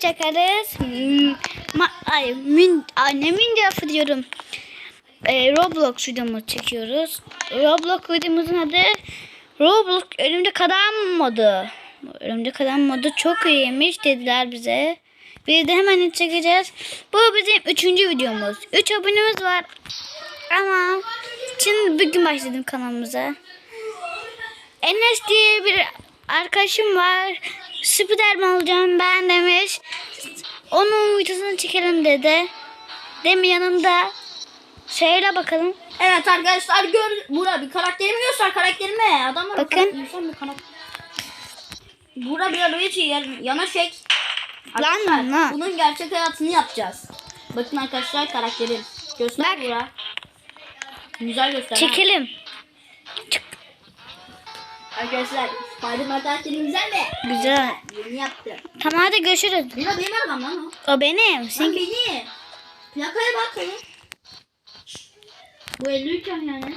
çakarız. Hmm, ay, min annemin lafı diyorum. Ee, Roblox videomu çekiyoruz. Roblox videomuzun adı Roblox Örümcek Adam modu. Örümcek Adam modu çok iyiymiş dediler bize. Biz de hemen çekeceğiz. Bu bizim üçüncü videomuz. Üç abonemiz var. Ama şimdi bugün başladım kanalımıza. Enes diye bir arkadaşım var. Spiderman olacağım ben demiş. Onun videosunu çekelim dedi. Demi yanımda. Söyle bakalım. Evet arkadaşlar gör Burak bir karakterimi göster karakterimi. Adamlar Bakın. insan bir karakter. Burak bir çek yana çek. Lan Arkadaşlar, lan. Bunun gerçek hayatını yapacağız. Bakın arkadaşlar karakterim. Göster Bak. Burak. Güzel göster. Çekelim. Arkadaşlar Spiderman karakterim güzel mi? Güzel. Yeni yaptı. Tamam hadi görüşürüz. Benim benim arabam lan o. O benim. Lan Sen... beni. Plakaya bak oğlum. Bu 53 yani.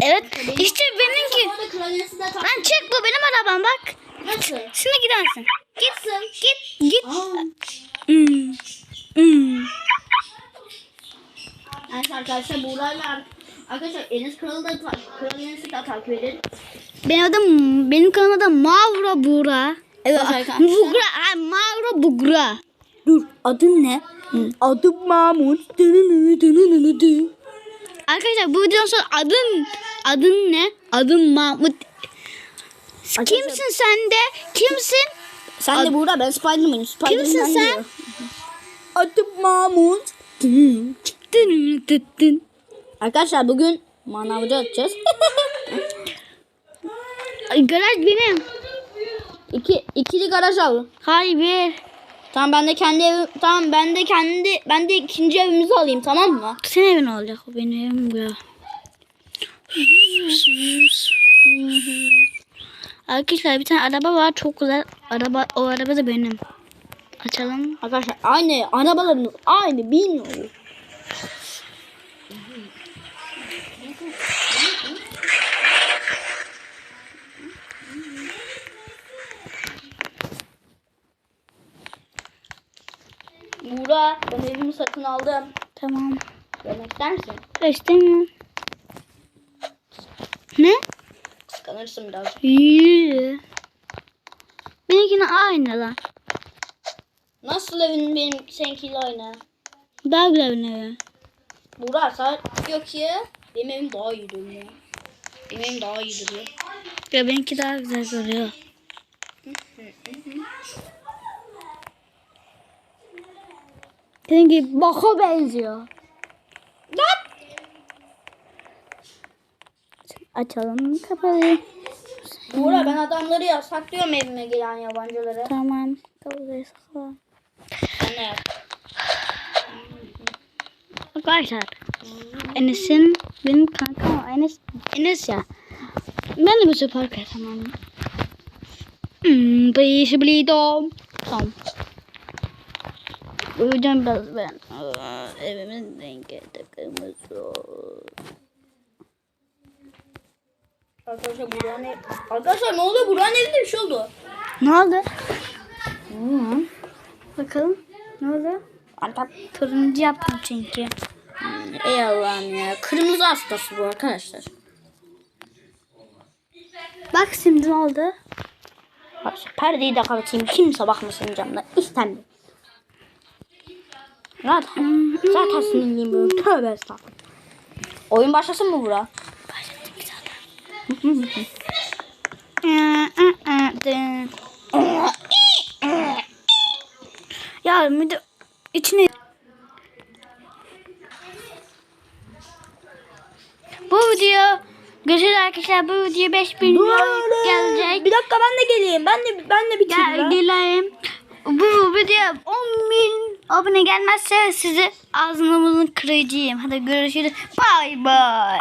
Evet. İşte benimki. Lan çek bu benim arabam bak. Nasıl? Şimdi gidersin. Git. Nasıl? Git. Git. Hmm. Hmm. Evet arkadaşlar Buğra'yla arkadaşlar Enes Kralı da Kral Enes'i de takip edin. Benim adım benim kanalım adım Mavra Bura. Evet. arkadaşlar. Bugra. Ha, Mavra Bugra. Dur adın ne? Adım Mahmut. Arkadaşlar bu videodan sonra adın adın ne? Adın Mahmut. Kimsin sen de? Kimsin? Sen de Buğra ben. Spiderman Kimsin sen? diyor. Adım Mahmut. Arkadaşlar bugün manavcı atacağız. Ay, Garaj benim. İki, ikili garaj al. Hayır bir. Tamam ben de kendi evim tamam ben de kendi ben de ikinci evimizi alayım tamam mı? Senin evin olacak o benim evim ya. Arkadaşlar bir tane araba var çok güzel. Araba o araba da benim. Açalım. Arkadaşlar aynı arabalarımız aynı bilmiyorum. Buğra ben evimi satın aldım. Tamam. Görmek ister misin? İstemiyorum. Ne? Kıskanırsın biraz. Yürü. Benimkine aynı lan. Nasıl evin benim seninkiyle aynı? Daha güzel bir evi. Buğra sen diyor ki benim evim daha iyi duruyor. Benim evim daha iyi duruyor. Ya benimki daha güzel duruyor. Seninki baka benziyor. Açalım kapalı. Buğra ben adamları yasaklıyorum evime gelen yabancıları. Tamam. Kapalı sakla. Sen ne yap? Arkadaşlar. Enes'in benim kankam. Enes, Enes ya. Ben de bir süper kahramanım. Hmm, bir işi biliyordum. Tamam. Uyuyacağım biraz ben. Aa, Evimin rengi. Arkadaşlar Buğra'nın ev... Arkadaşlar ne oluyor? Buğra'nın evinde bir şey oldu. Ne oldu? Bakalım. Ne oldu? Antap. Turuncu yaptım çünkü. Ey Allah'ım ya. Kırmızı hastası bu arkadaşlar. Bak şimdi ne oldu? Perdeyi de kapatayım. Kimse bakmasın camda. İstemiyorum. Zaten, zaten sinirliyim. Tövbe estağfurullah. Oyun başlasın mı Buğra? Ya müdür içine Bu video Görüşürüz arkadaşlar. Bu video 5000 gelecek. Bir dakika ben de geleyim. Ben de ben de Gel geleyim. Bu video 10 bin abone gelmezse sizi ağzını kıracağım. Hadi görüşürüz. Bay bay.